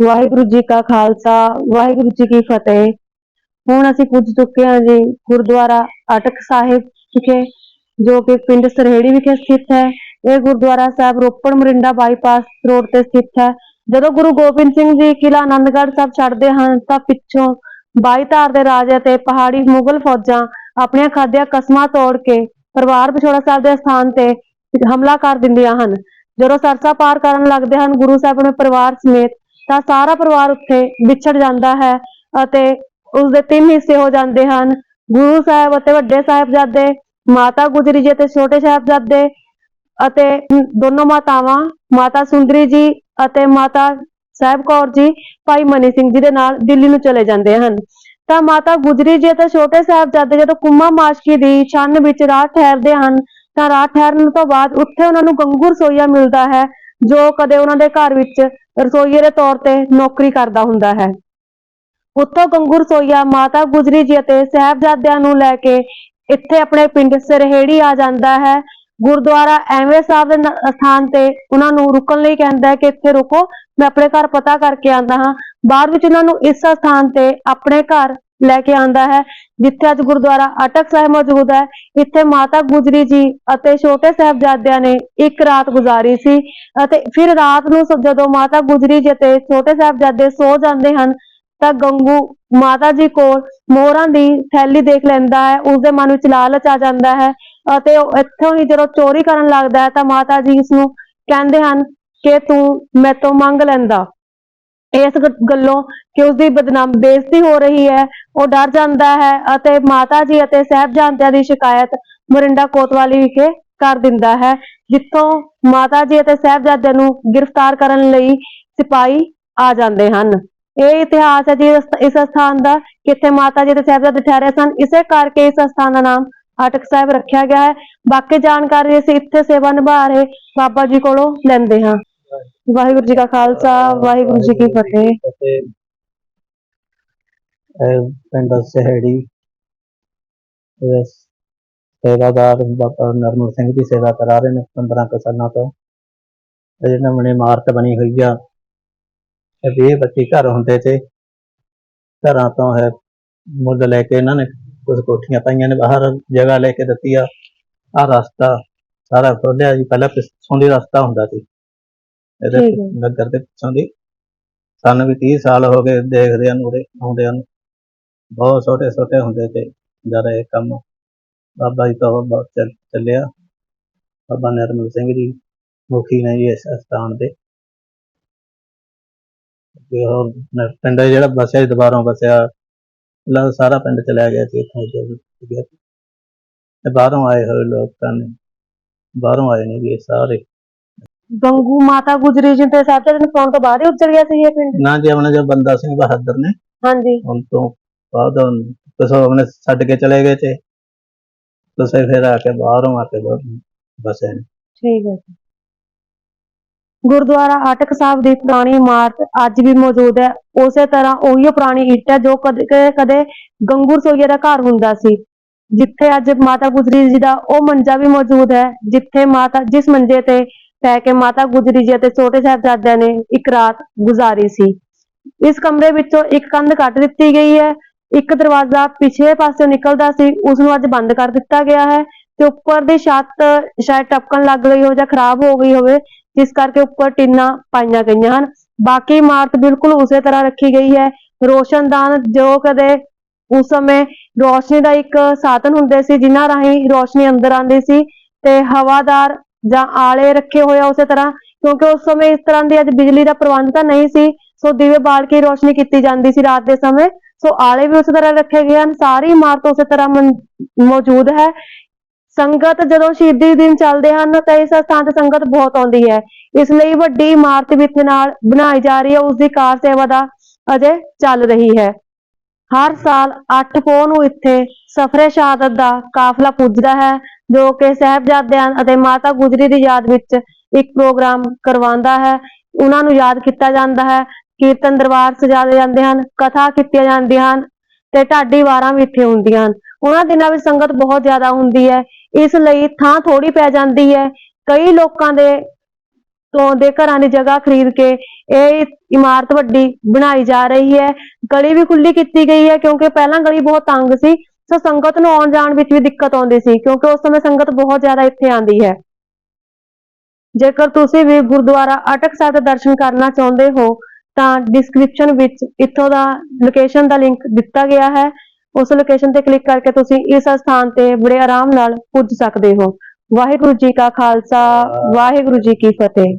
ਵਾਹਿਗੁਰੂ ਜੀ ਕਾ ਖਾਲਸਾ, ਵਾਹਿਗੁਰੂ ਜੀ ਕੀ ਫਤਿਹ। ਹੁਣ ਅਸੀਂ ਪੁੱਜ ਚੁੱਕੇ ਹਾਂ ਜੀ, ਗੁਰਦੁਆਰਾ ਅਟਕ ਸਾਹਿਬ ਵਿਖੇ, ਜੋ ਕਿ ਪਿੰਡ ਸਰਹੇੜੀ ਵਿਖੇ ਸਥਿਤ ਹੈ। ਇਹ ਗੁਰਦੁਆਰਾ ਸਾਹਿਬ ਰੋਪੜ ਮਰਿੰਡਾ ਬਾਈਪਾਸ ਰੋਡ ਤੇ ਸਥਿਤ ਹੈ। ਜਦੋਂ ਗੁਰੂ ਗੋਬਿੰਦ ਸਿੰਘ ਜੀ ਕਿਲ੍ਹਾ ਆਨੰਦਗੜ੍ਹ ਸਾਹਿਬ ਛੱਡਦੇ ਹਨ, ਤਾਂ ਪਿੱਛੋਂ ਬਾਈ ਧਾਰ ਦੇ ਰਾਜੇ ਤੇ ਪਹਾੜੀ ਮੁਗਲ ਫੌਜਾਂ ਆਪਣੀਆਂ ਖਾਦਿਆਂ ਕਸਮਾਂ ਤੋੜ ਕੇ ਪਰਿਵਾਰ ਵਿਛੋੜਾ ਸਾਹਿਬ ਦੇ ਸਥਾਨ ਤੇ ਹਮਲਾ ਕਰ ਦਿੰਦੀਆਂ ਹਨ। ਜਦੋਂ ਸਰਸਾ ਪਾਰ ਕਰਨ ਲੱਗਦੇ ਹਨ, ਗੁਰੂ ਸਾਹਿਬ ਨੇ ਪਰਿਵਾਰ ਸਮੇਤ ਤਾਂ ਸਾਰਾ ਪਰਿਵਾਰ ਉੱਥੇ ਵਿਛੜ ਜਾਂਦਾ ਹੈ ਅਤੇ ਉਸ ਦੇ ਤਿੰਨ ਹਿੱਸੇ ਹੋ ਜਾਂਦੇ ਹਨ। ਗੁਰੂ ਸਾਹਿਬ ਅਤੇ ਵੱਡੇ ਸਾਹਿਬਜ਼ਾਦੇ, ਮਾਤਾ ਗੁਜਰੀ ਜੀ ਅਤੇ ਛੋਟੇ ਸਾਹਿਬਜ਼ਾਦੇ ਅਤੇ ਦੋਨੋਂ ਮਾਤਾਵਾਂ, ਮਾਤਾ ਸੁੰਦਰੀ ਜੀ ਅਤੇ ਮਾਤਾ ਸਾਹਿਬ ਕੌਰ ਜੀ, ਭਾਈ ਮਨੀ ਸਿੰਘ ਜੀ ਦੇ ਨਾਲ ਦਿੱਲੀ ਨੂੰ ਚਲੇ ਜਾਂਦੇ ਹਨ। ਤਾਂ ਮਾਤਾ ਗੁਜਰੀ ਜੀ ਅਤੇ ਛੋਟੇ ਸਾਹਿਬਜ਼ਾਦੇ ਜਦੋਂ ਕੁੰਮਾ ਮਾਸ਼ਕੀ ਦੀ ਛੰਨ ਵਿੱਚ ਰਾਤ ਠਹਿਰਦੇ ਹਨ, ਤਾਂ ਰਾਤ ਠਹਿਰਨ ਤੋਂ ਬਾਅਦ ਉੱਥੇ ਉਹਨਾਂ ਨੂੰ ਗੰਗੂ ਰਸੋਈਆ ਮਿਲਦਾ ਹੈ। ਜੋ ਕਦੇ ਉਹਨਾਂ ਦੇ ਘਰ ਵਿੱਚ ਰਸੋਈਏ ਦੇ ਤੌਰ ਤੇ ਨੌਕਰੀ ਕਰਦਾ ਹੁੰਦਾ ਹੈ। ਉੱਥੋਂ ਗੰਗੂ ਰਸੋਈਆ ਮਾਤਾ ਗੁਜਰੀ ਜੀ ਅਤੇ ਸਾਹਿਬਜ਼ਾਦਿਆਂ ਨੂੰ ਲੈ ਕੇ ਇੱਥੇ ਆਪਣੇ ਪਿੰਡ ਸਰਹੇੜੀ ਆ ਜਾਂਦਾ ਹੈ। ਗੁਰਦੁਆਰਾ ਐਵੇਂ ਸਾਹਿਬ ਦੇ ਸਥਾਨ ਤੇ ਉਹਨਾਂ ਨੂੰ ਰੁਕਣ ਲਈ ਕਹਿੰਦਾ ਹੈ ਕਿ ਇੱਥੇ ਰੁਕੋ, ਮੈਂ ਆਪਣੇ ਘਰ ਪਤਾ ਕਰਕੇ ਆਂਦਾ ਹਾਂ। ਬਾਅਦ ਵਿੱਚ ਉਹਨਾਂ ਨੂੰ ਇਸ ਸਥਾਨ ਤੇ ਆਪਣੇ ਘਰ ਲੈ ਕੇ ਆਂਦਾ ਹੈ, ਜਿੱਥੇ ਅੱਜ ਗੁਰਦੁਆਰਾ ਅਟਕ ਸਾਹਿਬ ਮੌਜੂਦ ਹੈ, ਇੱਥੇ ਮਾਤਾ ਗੁਜਰੀ ਜੀ ਅਤੇ ਛੋਟੇ ਸਾਹਿਬਜ਼ਾਦਿਆਂ ਨੇ ਇੱਕ ਰਾਤ ਗੁਜ਼ਾਰੀ ਸੀ ਅਤੇ ਫਿਰ ਰਾਤ ਨੂੰ ਜਦੋਂ ਮਾਤਾ ਗੁਜਰੀ ਜੀ ਅਤੇ ਛੋਟੇ ਸਾਹਿਬਜ਼ਾਦੇ ਸੋ ਜਾਂਦੇ ਹਨ, ਤਾਂ ਗੰਗੂ ਮਾਤਾ ਜੀ ਕੋਲ ਮੋਹਰਾਂ ਦੀ ਥੈਲੀ ਦੇਖ ਲੈਂਦਾ ਹੈ ਉਸ ਦੇ ਮਨ ਵਿੱਚ ਲਾਲਚ ਆ ਜਾਂਦਾ ਹੈ ਅਤੇ ਇੱਥੋਂ ਹੀ ਜਦੋਂ ਚੋਰੀ ਕਰਨ ਲੱਗਦਾ ਹੈ, ਤਾਂ ਮਾਤਾ ਜੀ ਇਸ ਨੂੰ ਕਹਿੰਦੇ ਹਨ ਕਿ ਤੂੰ ਮੈਥੋਂ ਮੰਗ ਲੈਂਦਾ। ਇਸ ਗੱਲੋਂ ਕਿ ਉਸ ਦੀ ਬਦਨਾਮ ਬੇਇੱਜ਼ਤੀ ਹੋ ਰਹੀ ਹੈ, ਉਹ ਡਰ ਜਾਂਦਾ ਹੈ ਅਤੇ ਮਾਤਾ ਜੀ ਅਤੇ ਸਾਹਿਬਜ਼ਾਦਿਆਂ ਦੀ ਸ਼ਿਕਾਇਤ ਮਰਿੰਡਾ ਕੋਤਵਾਲੀ ਵਿਖੇ ਕਰ ਦਿੰਦਾ ਹੈ, ਜਿੱਥੋਂ ਮਾਤਾ ਜੀ ਅਤੇ ਸਾਹਿਬਜ਼ਾਦਿਆਂ ਨੂੰ ਗ੍ਰਿਫਤਾਰ ਕਰਨ ਲਈ ਸਿਪਾਹੀ ਆ ਜਾਂਦੇ ਹਨ। ਇਹ ਇਤਿਹਾਸ ਹੈ ਜੀ, ਇਸ ਇਸ ਸਥਾਨ ਦਾ, ਕਿੱਥੇ ਮਾਤਾ ਜੀ ਤੇ ਸਾਹਿਬਜ਼ਾਦੇ ਠਹਿਰੇ ਸਨ, ਇਸੇ ਕਰਕੇ ਇਸ ਸਥਾਨ ਦਾ ਨਾਮ ਅਟਕ ਸਾਹਿਬ ਰੱਖਿਆ ਗਿਆ ਹੈ। ਬਾਕੀ ਜਾਣਕਾਰੀ ਅਸੀਂ ਇੱਥੇ ਸੇਵਾ ਨਿਭਾ ਰਹੇ ਬਾਬਾ ਜੀ ਕੋਲੋਂ ਲੈਂਦੇ ਹਾਂ। ਵਾਹਿਗੁਰੂ ਜੀ ਕਾ ਖਾਲਸਾ, ਵਾਹਿਗੁਰੂ ਜੀ ਕੀ ਫਤਿਹ। ਪਿੰਡ ਸਹੇੜੀ ਸੇਵਾਦਾਰ ਬਾਬਾ ਨਰਮਲ ਸਿੰਘ ਦੀ ਸੇਵਾ ਕਰਾ ਰਹੇ ਨੇ 15 ਕੁ ਸਾਲਾਂ ਤੋਂ। ਇਹ ਨਵੀਂ ਇਮਾਰਤ ਬਣੀ ਹੋਈ ਆ। ਇਹ 20 25 ਘਰ ਹੁੰਦੇ ਤੇ ਘਰਾਂ ਤੋਂ ਹੈ ਮੁੱਲ ਲੈ ਕੇ ਇਹਨਾਂ ਨੇ ਕੁਝ ਕੋਠੀਆਂ ਪਾਈਆਂ ਨੇ ਬਾਹਰ ਜਗ੍ਹਾ ਲੈ ਕੇ ਦਿੱਤੀ ਆ। ਆ ਰਸਤਾ ਸਾਰਾ ਖੋਲਿਆ ਜੀ, ਪਹਿਲਾਂ ਪਿੱਛੋਂ ਦੀ ਰਸਤਾ ਹੁੰਦਾ ਸੀ। ਇਹਦੇ ਠੀਕ ਹੈ। ਨਗਰ ਦੇ ਪਿੱਛੋਂ ਦੀ। ਸਾਨੂੰ ਵੀ 30 ਸਾਲ ਹੋ ਗਏ ਦੇਖਦੇ ਨੂੰ ਉਰੇ ਆਉਂਦਿਆਂ ਨੂੰ। ਬਹੁਤ ਛੋਟੇ ਛੋਟੇ ਹੁੰਦੇ ਤੇ ਜਦ ਇਹ ਕੰਮ ਬਾਬਾ ਜੀ ਤੋਂ ਬਹੁਤ ਚੱਲ- ਚੱਲਿਆ। ਬਾਬਾ ਨਿਰਮਲ ਸਿੰਘ ਜੀ ਮੁਖੀ ਨੇ ਜੀ ਇਸ ਸਥਾਨ ਦੇ ਤੇ ਹੋਰ ਨ- ਪਿੰਡ ਜਿਹੜਾ ਬਸਿਆ ਦੁਬਾਰੋਂ ਬਸਿਆ ਲਾ ਸਾਰਾ ਪਿੰਡ ਚਲਾ ਗਿਆ ਸੀ ਇੱਥੋਂ ਜਦੋਂ ਸੀ। ਤੇ ਬਾਹਰੋਂ ਆਏ ਹੋਏ ਲੋਕਾਂ ਨੇ। ਬਾਹਰੋਂ ਆਏ ਨੇ ਵੀ ਇਹ ਸਾਰੇ। ਗੰਗੂ ਮਾਤਾ ਗੁਜਰੀ ਜੀ ਤੇ ਸਾਹਿਬਜ਼ਾਦੇ ਨੂੰ ਪਾਉਣ ਤੋਂ ਬਾਅਦ ਹੀ ਉੱਜੜ ਗਿਆ ਸੀ ਇਹ ਪਿੰਡ? ਨਾ ਜੀ ਆਪਣੇ ਜੋ ਬੰਦਾ ਸਿੰਘ ਬਹਾਦਰ ਨੇ ਹਾਂਜੀ। ਹੁਣ ਤੋਂ ਬਾਅਦ ਤੁਸੀਂ ਆਪਣੇ ਛੱਡ ਕੇ ਚਲੇ ਗਏ ਤੇ ਤੁਸੀਂ ਫਿਰ ਆ ਕੇ ਬਾਹਰੋਂ ਆ ਕੇ ਬਸੇ ਨੇ। ਠੀਕ ਹੈ ਜੀ। ਗੁਰਦੁਆਰਾ ਆਟਕ ਸਾਹਿਬ ਦੀ ਪੁਰਾਣੀ ਇਮਾਰਤ ਅੱਜ ਵੀ ਮੌਜੂਦ ਹੈ। ਉਸੇ ਤਰ੍ਹਾਂ ਉਹੀ ਪੁਰਾਣੀ ਇੱਟ ਹੈ ਜੋ ਕਦੇ ਕਦੇ- ਕਦੇ ਗੰਗੂ ਰਸੋਈਏ ਦਾ ਘਰ ਹੁੰਦਾ ਸੀ। ਜਿੱਥੇ ਅੱਜ ਮਾਤਾ ਗੁਜਰੀ ਜੀ ਦਾ ਉਹ ਮੰਜਾ ਵੀ ਮੌਜੂਦ ਹੈ ਜਿੱਥੇ ਮਾਤਾ ਜਿਸ ਮੰਜੇ ਤੇ ਪੈ ਕੇ ਮਾਤਾ ਗੁਜਰੀ ਜੀ ਅਤੇ ਛੋਟੇ ਸਾਹਿਬਜ਼ਾਦਿਆਂ ਨੇ ਇੱਕ ਰਾਤ ਗੁਜ਼ਾਰੀ ਸੀ। ਇਸ ਕਮਰੇ ਵਿੱਚੋਂ ਇੱਕ ਕੰਧ ਕੱਟ ਦਿੱਤੀ ਗਈ ਹੈ। ਇੱਕ ਦਰਵਾਜ਼ਾ ਪਿਛਲੇ ਪਾਸੇ ਨਿਕਲਦਾ ਸੀ। ਉਸ ਨੂੰ ਅੱਜ ਬੰਦ ਕਰ ਦਿੱਤਾ ਗਿਆ ਹੈ ਤੇ ਉੱਪਰ ਦੀ ਛੱਤ ਸ਼ਾਇਦ ਟਪਕਣ ਲੱਗ ਗਈ ਹੋਵੇ ਜਾਂ ਖਰਾਬ ਹੋ ਗਈ ਹੋਵੇ, ਜਿਸ ਕਰਕੇ ਉੱਪਰ ਟਿੰਨਾਂ ਪਾਈਆਂ ਗਈਆਂ ਹਨ। ਬਾਕੀ ਇਮਾਰਤ ਬਿਲਕੁਲ ਉਸੇ ਤਰ੍ਹਾਂ ਰੱਖੀ ਗਈ ਹੈ। ਰੋਸ਼ਨਦਾਨ ਜੋ ਕਦੇ ਉਸ ਸਮੇਂ ਰੋਸ਼ਨੀ ਦਾ ਇੱਕ ਸਾਧਨ ਹੁੰਦੇ ਸੀ, ਜਿਨ੍ਹਾਂ ਰਾਹੀਂ ਰੋਸ਼ਨੀ ਅੰਦਰ ਆਉਂਦੀ ਸੀ ਤੇ ਹਵਾਦਾਰ ਜਾਂ ਆਲੇ ਰੱਖੇ ਹੋਏ ਉਸੇ ਤਰ੍ਹਾਂ, ਕਿਉਂਕਿ ਉਸ ਸਮੇਂ ਇਸ ਤਰ੍ਹਾਂ ਦੀ ਅੱਜ ਬਿਜਲੀ ਦਾ ਪ੍ਰਬੰਧ ਤਾਂ ਨਹੀਂ ਸੀ, ਸੋ ਦੀਵੇ ਬਾਲ ਕੇ ਰੋਸ਼ਨੀ ਕੀਤੀ ਜਾਂਦੀ ਸੀ ਰਾਤ ਦੇ ਸਮੇਂ, ਸੋ ਆਲੇ ਵੀ ਉਸੇ ਤਰ੍ਹਾਂ ਰੱਖੇ ਗਏ ਹਨ, ਸਾਰੀ ਇਮਾਰਤ ਉਸੇ ਤਰ੍ਹਾਂ ਮੌਜੂਦ ਹੈ। ਸੰਗਤ ਜਦੋਂ ਸ਼ਹੀਦੀ ਦਿਨ ਚੱਲਦੇ ਹਨ, ਤਾਂ ਇਸ ਸਥਾਨ ਤੇ ਸੰਗਤ ਬਹੁਤ ਆਉਂਦੀ ਹੈ। ਇਸ ਲਈ ਵੱਡੀ ਇਮਾਰਤ ਵੀ ਇੱਥੇ ਨਾਲ ਬਣਾਈ ਜਾ ਰਹੀ ਹੈ ਉਸ ਦੀ ਕਾਰ ਸੇਵਾ ਦਾ ਅਜੇ ਚੱਲ ਰਹੀ ਹੈ। ਹਰ ਸਾਲ 8 ਪੋਹ ਨੂੰ ਇੱਥੇ ਸਫਰੇ ਸ਼ਹਾਦਤ ਦਾ ਕਾਫਲਾ ਪੁੱਜਦਾ ਹੈ ਜੋ ਕਿ ਸਾਹਿਬਜ਼ਾਦਿਆਂ ਅਤੇ ਮਾਤਾ ਗੁਜਰੀ ਦੀ ਯਾਦ ਵਿੱਚ ਇੱਕ ਪ੍ਰੋਗਰਾਮ ਕਰਵਾਉਂਦਾ ਹੈ। ਉਹਨਾਂ ਨੂੰ ਯਾਦ ਕੀਤਾ ਜਾਂਦਾ ਹੈ। ਕੀਰਤਨ ਦਰਬਾਰ ਸਜਾਏ ਜਾਂਦੇ ਹਨ, ਕਥਾ ਕੀਤੀਆਂ ਜਾਂਦੀਆਂ ਹਨ ਤੇ ਢਾਡੀ ਵਾਰਾਂ ਵੀ ਇੱਥੇ ਹੁੰਦੀਆਂ ਹਨ। ਉਹਨਾਂ ਦਿਨਾਂ ਵਿੱਚ ਸੰਗਤ ਬਹੁਤ ਜ਼ਿਆਦਾ ਹੁੰਦੀ ਹੈ। ਇਸ ਲਈ ਥਾਂ ਥੋੜੀ ਪੈ ਜਾਂਦੀ ਹੈ। ਕਈ ਲੋਕਾਂ ਦੇ ਤੋਂ ਦੇ ਘਰਾਂ ਦੀ ਜਗ੍ਹਾ ਖਰੀਦ ਕੇ ਇਹ ਇਮਾਰਤ ਵੱਡੀ ਬਣਾਈ ਜਾ ਰਹੀ ਹੈ। ਗਲੀ ਵੀ ਖੁੱਲੀ ਕੀਤੀ ਗਈ ਹੈ ਕਿਉਂਕਿ ਪਹਿਲਾਂ ਗਲੀ ਬਹੁਤ ਤੰਗ ਸੀ। ਸੋ ਸੰਗਤ ਨੂੰ ਆਉਣ ਜਾਣ ਵਿੱਚ ਵੀ ਦਿੱਕਤ ਆਉਂਦੀ ਸੀ, ਕਿਉਂਕਿ ਉਸ ਸਮੇਂ ਸੰਗਤ ਬਹੁਤ ਜ਼ਿਆਦਾ ਇੱਥੇ ਆਉਂਦੀ ਹੈ। ਜੇਕਰ ਤੁਸੀਂ ਵੀ ਗੁਰਦੁਆਰਾ ਅਟਕ ਸਾਹਿਬ ਦੇ ਦਰਸ਼ਨ ਕਰਨਾ ਚਾਹੁੰਦੇ ਹੋ, ਤਾਂ ਡਿਸਕ੍ਰਿਪਸ਼ਨ ਵਿੱਚ ਇੱਥੋਂ ਦਾ ਲੋਕੇਸ਼ਨ ਦਾ ਲਿੰਕ ਦਿੱਤਾ ਗਿਆ ਹੈ। ਉਸ ਲੋਕੇਸ਼ਨ ਤੇ ਕਲਿੱਕ ਕਰਕੇ ਤੁਸੀਂ ਇਸ ਸਥਾਨ ਤੇ ਬੜੇ ਆਰਾਮ ਨਾਲ ਪੁੱਜ ਸਕਦੇ ਹੋ। ਵਾਹਿਗੁਰੂ ਜੀ ਕਾ ਖਾਲਸਾ, ਵਾਹਿਗੁਰੂ ਜੀ ਕੀ ਫਤਿਹ।